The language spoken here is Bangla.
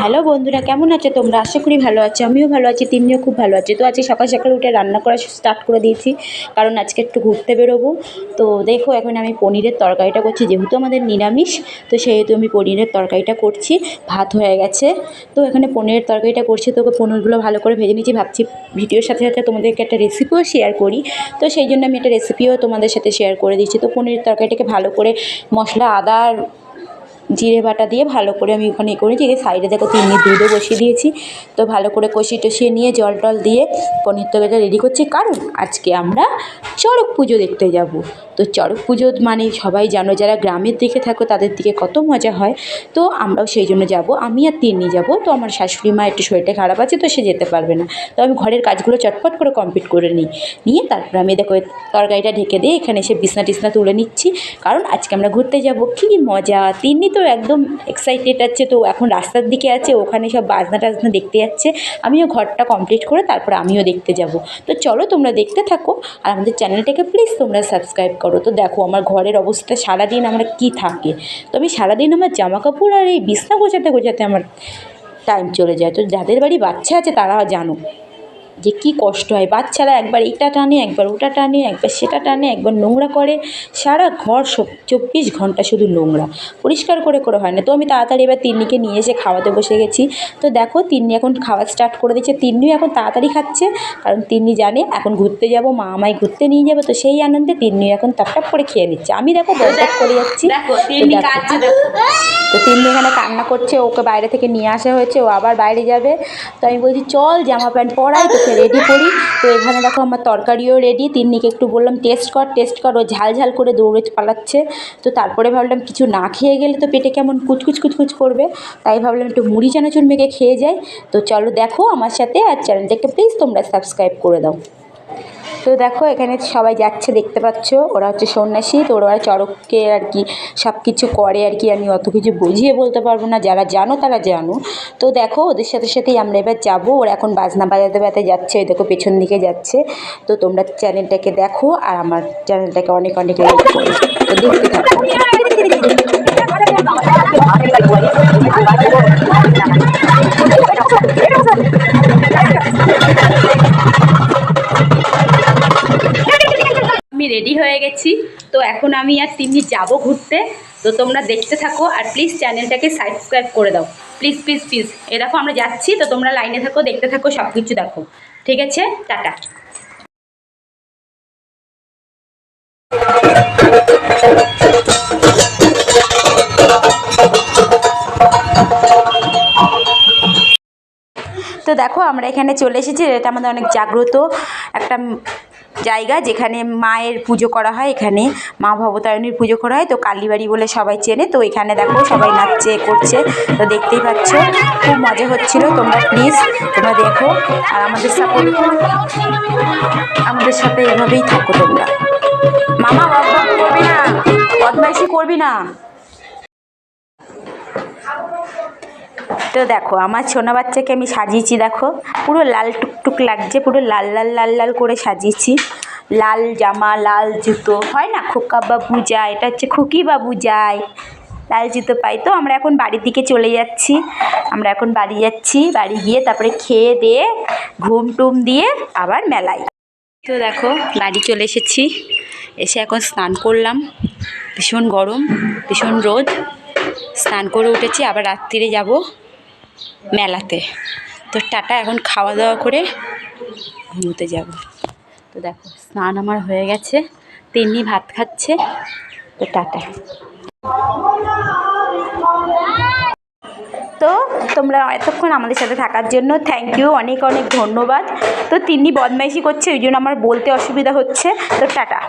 হ্যালো বন্ধুরা, কেমন আছো তোমরা? আশা করি ভালো আছো, আমিও ভালো আছি তিন্নিও খুব ভালো আছে। তো আজকে সকাল সকাল উঠে রান্না করা স্টার্ট করে দিয়েছি, কারণ আজকে একটু ঘুরতে বেরোবো। তো দেখো, এখন আমি পনিরের তরকারিটা করছি, যেহেতু আমাদের নিরামিষ, তো সেহেতু আমি পনিরের তরকারিটা করছি। ভাত হয়ে গেছে। তো এখানে পনিরের তরকারিটা করছি তোকে পনিরগুলো ভালো করে ভেজে নিয়েছি। ভাবছি ভিডিওর সাথে সাথে তোমাদেরকে একটা রেসিপিও শেয়ার করি। তো সেই জন্য আমি একটা রেসিপিও তোমাদের সাথে শেয়ার করে দিচ্ছি। তো পনিরের তরকারিটাকে ভালো করে মশলা, আদা জিরে বাটা দিয়ে ভালো করে আমি ওখানে করেছি সাইডে দেখো তিন্নি দুধও বসিয়ে দিয়েছি। তো ভালো করে কষিয়ে টসিয়ে নিয়ে জল টল দিয়ে পনির তরকারিটা রেডি করছি। কারণ আজকে আমরা চড়ক পুজো দেখতে যাব। তো চড়ক পুজো মানে সবাই জানো, যারা গ্রামের দিকে থাকো তাদের দিকে কত মজা হয়। তো আমরাও সেই জন্য যাব। আমি আর তিন্নি যাব। তো আমার শাশুড়ি মা একটু শরীরটা খারাপ আছে, তো সে যেতে পারবে না। তো আমি ঘরের কাজগুলো চটপট করে কমপ্লিট করে নিই। নিয়ে তারপর আমি দেখো তরকারিটা ঢেকে দিয়ে এখানে এসে বিছনা টিছনা তুলে নিচ্ছি। কারণ আজকে আমরা ঘুরতে যাব। কী মজা! তিন্নি তো একদম এক্সাইটেড আছে, তো এখন রাস্তার দিকে আছে, ওখানে সব বাজনা টাজনা দেখতে যাচ্ছে। আমিও ঘরটা কমপ্লিট করে তারপর আমিও দেখতে যাব। তো চলো তোমরা দেখতে থাকো। আর আমাদের চ্যানেলটাকে প্লিজ তোমরা সাবস্ক্রাইব করো। তো দেখো, আমার ঘরের অবস্থা সারাদিন আমার কি থাকে? তো আমি সারাদিন আমার জামা কাপড় আর এই বিছনা গোছাতে গোছাতে আমার টাইম চলে যায়। তো যাদের বাড়ি বাচ্চা আছে তারা জানো যে কী কষ্ট হয়। বাচ্চারা একবার এটা টানে একবার ওটা টানে একবার সেটা টানে একবার নোংরা করে। সারা ঘর সব চব্বিশ ঘণ্টা শুধু নোংরা। পরিষ্কার করে করে হয় না। তো আমি তাড়াতাড়ি এবার তিন্নিকে নিয়ে এসে খাওয়াতে বসে গেছি। তো দেখো তিন্নি এখন খাওয়া স্টার্ট করে দিচ্ছে তিন্নিও এখন তাড়াতাড়ি খাচ্ছে। কারণ তিন্নি জানে এখন ঘুরতে যাব মা আমায় ঘুরতে নিয়ে যাব। তো সেই আনন্দে তিন্নিও এখন টপ টপ করে খেয়ে নিচ্ছে। আমি দেখো বরবাদ করে যাচ্ছি। তো তিন্নি তো এখানে কান্না করছে ওকে বাইরে থেকে নিয়ে আসা হয়েছে ও আবার বাইরে যাবে। তো আমি বলছি চল জামা প্যান্ট পরাই তোকে রেডি করি। তো এখানে দেখো আমার তরকারিও রেডি তিন্নিকে একটু বললাম টেস্ট কর টেস্ট কর। ও ঝাল ঝাল করে দৌড়ে পালাচ্ছে। তো তারপরে ভাবলাম কিছু না খেয়ে গেলে তো পেটে কেমন কুচকুচ কুচকুচ করবে। তাই ভাবলাম একটু মুড়ি চানাচুর মেখে খেয়ে যাই। তো চলো দেখো আমার সাথে আর চ্যানেলটাকে প্লিজ তোমরা সাবস্ক্রাইব করে দাও। তো দেখো, এখানে সবাই যাচ্ছে, দেখতে পাচ্ছ। ওরা হচ্ছে সন্ন্যাসী, তো ওরা চড়ককে আর কি সব কিছু করে আর কি। আমি অত কিছু বুঝিয়ে বলতে পারব না। যারা জানো, তারা জানো। তো দেখো, ওদের সাথে সাথেই আমরা এবার যাব। ওরা এখন বাজনা বাজাতে বাজাতে যাচ্ছে। দেখো, পেছন দিকে যাচ্ছে। তো তোমরা চ্যানেলটাকে দেখো আর আমার চ্যানেলটাকে অনেক অনেক তো দেখতে থাকো। রেডি হয়ে গেছি। তো এখন আমি আর তিন্নি যাব ঘুরতে। তো তোমরা দেখতে থাকো আর প্লিজ চ্যানেলটাকে সাবস্ক্রাইব করে দাও। প্লিজ প্লিজ প্লিজ এ দেখো, আমরা যাচ্ছি। তো তোমরা লাইনে থাকো, দেখতে থাকো সব কিছু দেখো। ঠিক আছে? টাটা। তো দেখো, আমরা এখানে চলে এসেছি। এটা আমাদের অনেক জাগ্রত একটা জায়গা যেখানে মায়ের পুজো করা হয়, এখানে মা ভবতারিণীর পুজো করা হয়। তো কালীবাড়ি বলে সবাই চেনে। তো এখানে দেখো সবাই নাচছে, করছে। তো দেখতেই পাচ্ছ, খুব মজা হচ্ছিল। তোমরা প্লিজ তোমরা দেখো আর আমাদের সাপোর্ট আমাদের সাথে এভাবেই থাকো তোমরা। মামা করবি না? বদমাইশি করবি না? তো দেখো, আমার সোনা বাচ্চাকে আমি সাজিয়েছি, দেখো। পুরো লাল টুকটুক লাগছে, পুরো লাল লাল লাল লাল করে সাজিয়েছি। লাল জামা, লাল জুতো, হয় না? খোকা বাবু যায়, এটা হচ্ছে খুকি বাবু যায়। লাল জুতো পাই তো, আমরা এখন বাড়ির দিকে চলে যাচ্ছি। আমরা এখন বাড়ি যাচ্ছি, বাড়ি গিয়ে তারপরে খেয়ে দিয়ে, ঘুম টুম দিয়ে আবার মেলায়। তো দেখো, বাড়ি চলে এসেছি। এসে এখন স্নান করলাম। ভীষণ গরম, ভীষণ রোদ। স্নান করে উঠেছি, আবার রাত্রিরে যাব মেলাতে। তো টাটা, এখন খাওয়া দাওয়া করে ঘুমোতে যাব। তো দেখো, স্নান আমার হয়ে গেছে, তিন্নি ভাত খাচ্ছে, তো টাটা। তো তোমরা এতক্ষণ আমাদের সাথে থাকার জন্য থ্যাংক ইউ অনেক অনেক ধন্যবাদ। তো তিন্নি বদমাইশি করছে, ওই জন্য আমার বলতে অসুবিধা হচ্ছে, তো টাটা।